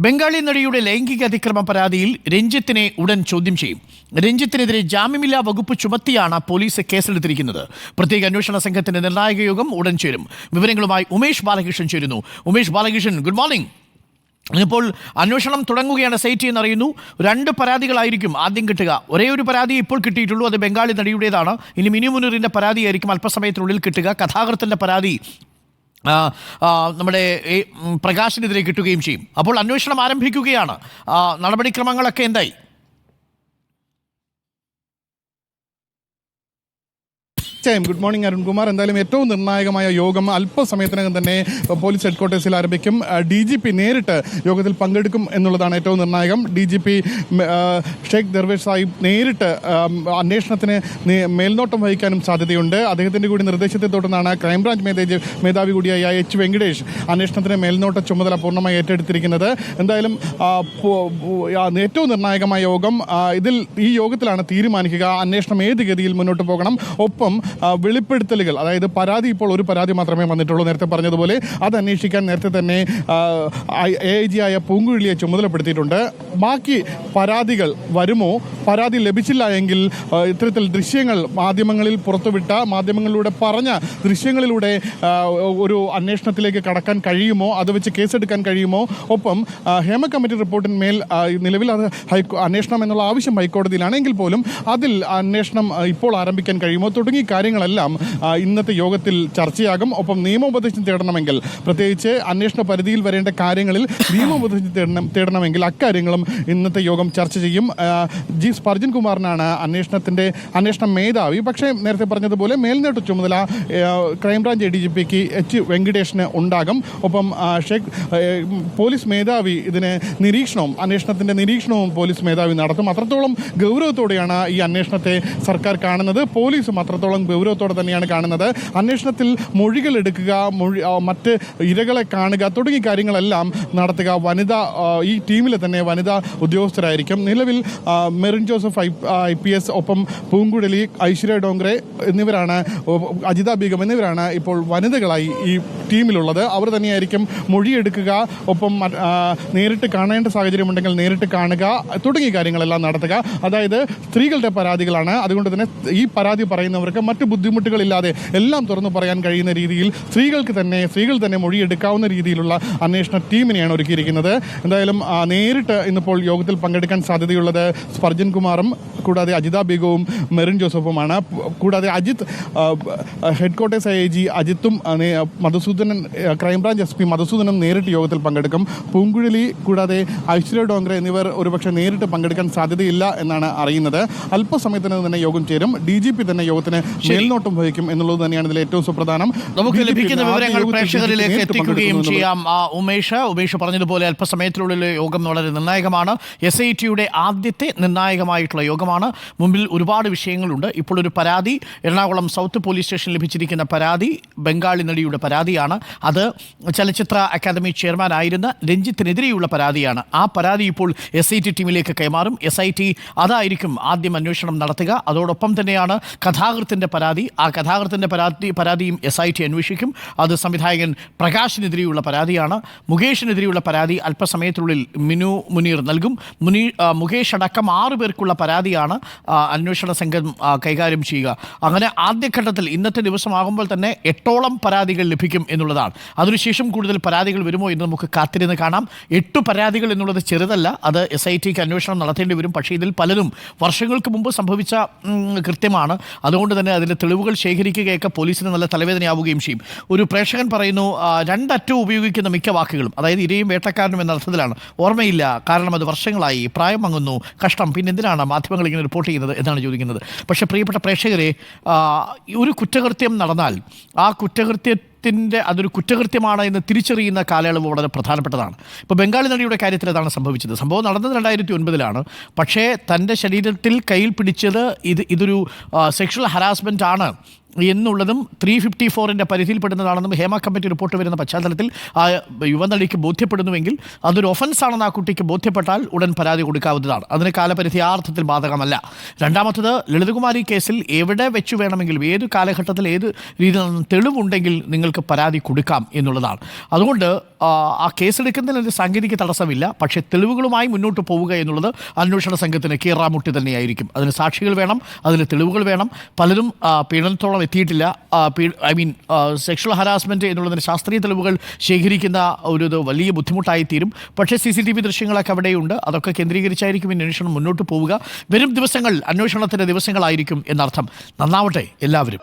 ബംഗാളി നടിയുടെ ലൈംഗിക അതിക്രമ പരാതിയിൽ രഞ്ജിത്തിനെ ഉടൻ ചോദ്യം ചെയ്യും. രഞ്ജിത്തിനെതിരെ ജാമ്യമില്ലാ വകുപ്പ് ചുമത്തിയാണ് പോലീസ് കേസെടുത്തിരിക്കുന്നത്. പ്രത്യേക അന്വേഷണ സംഘത്തിന്റെ നിർണായക യോഗം ഉടൻ ചേരും. വിവരങ്ങളുമായി ഉമേഷ് ബാലകൃഷ്ണൻ ചേരുന്നു. Umesh Balakrishnan good morning. ഇപ്പോൾ അന്വേഷണം തുടങ്ങുകയാണ് സൈറ്റ് എന്നറിയുന്നു. രണ്ട് പരാതികളായിരിക്കും ആദ്യം കിട്ടുക. ഒരേ ഒരു പരാതി ഇപ്പോൾ കിട്ടിയിട്ടുള്ളൂ. അത് ബംഗാളി നടിയുടേതാണ്. ഇനി മിനി മുനീറിന്റെ പരാതിയായിരിക്കും അല്പസമയത്തിനുള്ളിൽ കിട്ടുക. കഥാകൃത്തിന്റെ പരാതി നമ്മുടെ പ്രകാശിനെതിരെ കിട്ടുകയും ചെയ്യും. അപ്പോൾ അന്വേഷണം ആരംഭിക്കുകയാണ്. നടപടിക്രമങ്ങളൊക്കെ എന്തായി? തീർച്ചയായും ഗുഡ് മോർണിംഗ് അരുൺകുമാർ. എന്തായാലും ഏറ്റവും നിർണായകമായ യോഗം അല്പസമയത്തിനകം തന്നെ പോലീസ് ഹെഡ്ക്വാർട്ടേഴ്സിൽ ആരംഭിക്കും. ഡി ജി പി നേരിട്ട് യോഗത്തിൽ പങ്കെടുക്കും എന്നുള്ളതാണ് ഏറ്റവും നിർണായകം. D G P Shaik Darvesh Saheb നേരിട്ട് അന്വേഷണത്തിന് മേൽനോട്ടം വഹിക്കാനും സാധ്യതയുണ്ട്. അദ്ദേഹത്തിന്റെ കൂടി നിർദ്ദേശത്തെ തുടർന്നാണ് ക്രൈംബ്രാഞ്ച് മേധാവി മേധാവി കൂടിയായ എച്ച് വെങ്കടേഷ് അന്വേഷണത്തിന് മേൽനോട്ട ചുമതല പൂർണമായി ഏറ്റെടുത്തിരിക്കുന്നത്. എന്തായാലും ഏറ്റവും നിർണായകമായ യോഗം ഇതിൽ ഈ യോഗത്തിലാണ് തീരുമാനിക്കുക. അന്വേഷണം ഏത് ഗതിയിൽ മുന്നോട്ട് പോകണം. ഒപ്പം വെളിപ്പെടുത്തലുകൾ. അതായത് പരാതി ഇപ്പോൾ ഒരു പരാതി മാത്രമേ വന്നിട്ടുള്ളൂ. നേരത്തെ പറഞ്ഞതുപോലെ അത് അന്വേഷിക്കാൻ നേരത്തെ തന്നെ എ ഐ ജി ആയ പൂങ്കുഴിയെ ചുമതലപ്പെടുത്തിയിട്ടുണ്ട്. ബാക്കി പരാതികൾ വരുമോ? പരാതി ലഭിച്ചില്ല എങ്കിൽ ഇത്തരത്തിൽ ദൃശ്യങ്ങൾ മാധ്യമങ്ങളിൽ പുറത്തുവിട്ട മാധ്യമങ്ങളിലൂടെ പറഞ്ഞ ദൃശ്യങ്ങളിലൂടെ ഒരു അന്വേഷണത്തിലേക്ക് കടക്കാൻ കഴിയുമോ? അത് വെച്ച് കേസെടുക്കാൻ കഴിയുമോ? ഒപ്പം ഹേമ കമ്മിറ്റി റിപ്പോർട്ടിന്മേൽ നിലവിൽ അത് ഹൈക്കോ അന്വേഷണം എന്നുള്ള ആവശ്യം ഹൈക്കോടതിയിലാണ് എങ്കിൽ പോലും അതിൽ അന്വേഷണം ഇപ്പോൾ ആരംഭിക്കാൻ കഴിയുമോ? തുടങ്ങിയ കാര്യങ്ങളെല്ലാം ഇന്നത്തെ യോഗത്തിൽ ചർച്ചയാകും. ഒപ്പം നിയമോപദേശം തേടണമെങ്കിൽ പ്രത്യേകിച്ച് അന്വേഷണ പരിധിയിൽ വരേണ്ട കാര്യങ്ങളിൽ നിയമോപദേശം തേടണം തേടണമെങ്കിൽ അക്കാര്യങ്ങളും ഇന്നത്തെ യോഗം ചർച്ച ചെയ്യും. ജി സ്പർജൻ കുമാറിനാണ് അന്വേഷണത്തിന്റെ അന്വേഷണ മേധാവി. പക്ഷേ നേരത്തെ പറഞ്ഞതുപോലെ മേൽനോട്ട ചുമതല crime branch A D G pick H വെങ്കടേഷിന് ഉണ്ടാകും. ഒപ്പം ഷേഖ് പോലീസ് മേധാവി ഇതിന് നിരീക്ഷണവും അന്വേഷണത്തിന്റെ നിരീക്ഷണവും പോലീസ് മേധാവി നടത്തും. അത്രത്തോളം ഗൗരവത്തോടെയാണ് ഈ അന്വേഷണത്തെ സർക്കാർ കാണുന്നത്. പോലീസും അത്രത്തോളം ഗൗരവത്തോടെ തന്നെയാണ് കാണുന്നത്. അന്വേഷണത്തിൽ മൊഴികൾ എടുക്കുക മൊഴി മറ്റ് ഇരകളെ കാണുക തുടങ്ങിയ കാര്യങ്ങളെല്ലാം നടത്തുക. വനിത ഈ ടീമിലെ തന്നെ വനിതാ ഉദ്യോഗസ്ഥരായിരിക്കും. നിലവിൽ Merin Joseph I I P S ഒപ്പം പൂങ്കുഴലി ഐശ്വര്യ ഡോങ്ക്രെ എന്നിവരാണ് അജിത ബീഗം എന്നിവരാണ് ഇപ്പോൾ വനിതകളായി ഈ ടീമിലുള്ളത്. അവർ തന്നെയായിരിക്കും മൊഴിയെടുക്കുക ഒപ്പം നേരിട്ട് കാണേണ്ട സാഹചര്യമുണ്ടെങ്കിൽ നേരിട്ട് കാണുക തുടങ്ങിയ കാര്യങ്ങളെല്ലാം നടത്തുക. അതായത് സ്ത്രീകളുടെ പരാതികളാണ്. അതുകൊണ്ട് തന്നെ ഈ പരാതി പറയുന്നവർക്ക് മറ്റ് ബുദ്ധിമുട്ടുകളില്ലാതെ എല്ലാം തുറന്നു പറയാൻ കഴിയുന്ന രീതിയിൽ സ്ത്രീകൾക്ക് തന്നെ സ്ത്രീകൾ തന്നെ മൊഴിയെടുക്കാവുന്ന രീതിയിലുള്ള അന്വേഷണ ടീമിനെയാണ് ഒരുക്കിയിരിക്കുന്നത്. എന്തായാലും നേരിട്ട് ഇന്നിപ്പോൾ യോഗത്തിൽ പങ്കെടുക്കാൻ സാധ്യതയുള്ളത് സ്പർജൻ കുമാറും കൂടാതെ അജിത ബീഗവും മെറിൻ ജോസഫുമാണ്. കൂടാതെ Ajith headquarters I G അജിത്തും Madhusoodanan crime branch S P മധുസൂദനും നേരിട്ട് യോഗത്തിൽ പങ്കെടുക്കും. പൂങ്കുഴലി കൂടാതെ ഐശ്വര്യ ഡോങ്റെ എന്നിവർ ഒരുപക്ഷെ നേരിട്ട് പങ്കെടുക്കാൻ സാധ്യതയില്ല എന്നാണ് അറിയുന്നത്. അല്പസമയത്തിന് തന്നെ യോഗം ചേരും. ഡി ജി പി തന്നെ യോഗത്തിന് മേൽനോട്ടം വഹിക്കും എന്നുള്ളത് തന്നെയാണ് ഇതിൽ ഏറ്റവും സുപ്രധാനം. നമുക്ക് ലഭിക്കുന്ന വിവരങ്ങൾ പ്രേക്ഷകരിലേക്ക് എത്തിക്കുകയും ചെയ്യാം. ആ, ഉമേഷ് ഉമേഷ് പറഞ്ഞതുപോലെ അല്പസമയത്തിനുള്ളിൽ യോഗം വളരെ നിർണായകമാണ്. എസ് ഐ ടിയുടെ ആദ്യത്തെ നിർണായകമായിട്ടുള്ള യോഗമാണ്. മുമ്പിൽ ഒരുപാട് വിഷയങ്ങളുണ്ട്. ഇപ്പോൾ ഒരു പരാതി എറണാകുളം സൗത്ത് പോലീസ് സ്റ്റേഷൻ ലഭിച്ചിരിക്കുന്ന പരാതി ബംഗാളി നടിയുടെ പരാതിയാണ്. അത് ചലച്ചിത്ര അക്കാദമി ചെയർമാൻ ആയിരുന്ന രഞ്ജിത്തിനെതിരെയുള്ള പരാതിയാണ്. ആ പരാതി ഇപ്പോൾ എസ് ഐ ടി ടീമിലേക്ക് കൈമാറും. എസ് ഐ ടി അതായിരിക്കും ആദ്യം അന്വേഷണം നടത്തുക. അതോടൊപ്പം തന്നെയാണ് കഥാകൃത്തിന്റെ പരാതി ആ കഥാകൃത്തിന്റെ പരാതി പരാതിയും എസ് ഐ ടി അന്വേഷിക്കും. അത് സംവിധായകൻ പ്രകാശിനെതിരെയുള്ള പരാതിയാണ്. മുകേഷിനെതിരെയുള്ള പരാതി അല്പസമയത്തിനുള്ളിൽ മിനു മുനീർ നൽകും. മുനി മുകേഷ് അടക്കം ആറ് പേർക്കുള്ള പരാതിയാണ് അന്വേഷണ സംഘം കൈകാര്യം ചെയ്യുക. അങ്ങനെ ആദ്യഘട്ടത്തിൽ ഇന്നത്തെ ദിവസമാകുമ്പോൾ തന്നെ എട്ടോളം പരാതികൾ ലഭിക്കും എന്നുള്ളതാണ്. അതിനുശേഷം കൂടുതൽ പരാതികൾ വരുമോ എന്ന് നമുക്ക് കാത്തിരുന്ന് കാണാം. എട്ട് പരാതികൾ എന്നുള്ളത് ചെറുതല്ല. അത് എസ് ഐ ടിക്ക് അന്വേഷണം നടത്തേണ്ടി വരും. പക്ഷേ ഇതിൽ പലതും വർഷങ്ങൾക്ക് മുമ്പ് സംഭവിച്ച കൃത്യമാണ്. അതുകൊണ്ട് തന്നെ അതിന്റെ തെളിവുകൾ ശേഖരിക്കുകയൊക്കെ പോലീസിന് നല്ല തലവേദനയാവുകയും ചെയ്യും. ഒരു പ്രേക്ഷകൻ പറയുന്നു രണ്ടറ്റവും ഉപയോഗിക്കുന്ന മിക്ക വാക്കുകളും അതായത് ഇരയും വേട്ടക്കാരനും എന്ന അർത്ഥത്തിലാണ്. ഓർമ്മയില്ല കാരണം അത് വർഷങ്ങളായി പ്രായം വാങ്ങുന്നു കഷ്ടം. പിന്നെ എന്തിനാണ് മാധ്യമങ്ങൾ ഇങ്ങനെ റിപ്പോർട്ട് ചെയ്യുന്നത് എന്നാണ് ചോദിക്കുന്നത്. പക്ഷേ പ്രിയപ്പെട്ട പ്രേക്ഷകരെ ഒരു കുറ്റകൃത്യം നടന്നാൽ ആ കുറ്റകൃത്യത്തിന്റെ അതൊരു കുറ്റകൃത്യമാണ് എന്ന് തിരിച്ചറിയുന്ന കാലയളവ് വളരെ പ്രധാനപ്പെട്ടതാണ്. ഇപ്പോൾ ബംഗാളി നടിയുടെ കാര്യത്തിൽ അതാണ് സംഭവിച്ചത്. സംഭവം നടന്നത് രണ്ടായിരത്തി ഒൻപതിലാണ് പക്ഷേ തന്റെ ശരീരത്തിൽ കയ്യിൽ പിടിച്ചത് ഇത് ഇതൊരു സെക്ഷൽ ഹരാസ്മെന്റ് ആണ്. എന്നുള്ളതും ത്രീ ഫിഫ്റ്റി ഫോറിന്റെ പരിധിയിൽപ്പെടുന്നതാണെന്നും ഹേമ കമ്മിറ്റി റിപ്പോർട്ട് വരുന്ന പശ്ചാത്തലത്തിൽ ആ യുവനടിക്ക് ബോധ്യപ്പെടുന്നുവെങ്കിൽ അതൊരു ഒഫൻസ് ആണെന്ന് ആ കുട്ടിക്ക് ബോധ്യപ്പെട്ടാൽ ഉടൻ പരാതി കൊടുക്കാവുന്നതാണ്. അതിന് കാലപരിധി ആ അർത്ഥത്തിൽ ബാധകമല്ല. രണ്ടാമത്തത് ലളിതകുമാരി കേസിൽ എവിടെ വെച്ച് വേണമെങ്കിലും ഏത് കാലഘട്ടത്തിൽ ഏത് രീതിയിൽ തെളിവുണ്ടെങ്കിൽ നിങ്ങൾക്ക് പരാതി കൊടുക്കാം എന്നുള്ളതാണ്. അതുകൊണ്ട് ആ, കേസെടുക്കുന്നതിന് സാങ്കേതിക തടസ്സമില്ല. പക്ഷേ തെളിവുകളുമായി മുന്നോട്ട് പോവുക എന്നുള്ളത് അന്വേഷണ സംഘത്തിന് കീറാമുട്ടി തന്നെയായിരിക്കും. അതിന് സാക്ഷികൾ വേണം അതിന് തെളിവുകൾ വേണം. പലരും പീഡനത്തോളം എത്തിയിട്ടില്ല. ഐ മീൻ സെക്ഷൽ ഹരാസ്മെന്റ് എന്നുള്ളതിന് ശാസ്ത്രീയ തെളിവുകൾ ശേഖരിക്കുന്ന ഒരു വലിയ ബുദ്ധിമുട്ടായി തീരും പക്ഷേ സി സി ടി വി ദൃശ്യങ്ങളൊക്കെ അവിടെയുണ്ട്. അതൊക്കെ കേന്ദ്രീകരിച്ചായിരിക്കും. ഈ അന്വേഷണം മുന്നോട്ട് പോവുക. വരും ദിവസങ്ങൾ അന്വേഷണത്തിന്റെ ദിവസങ്ങളായിരിക്കും എന്നർത്ഥം. നന്നാവട്ടെ എല്ലാവരും.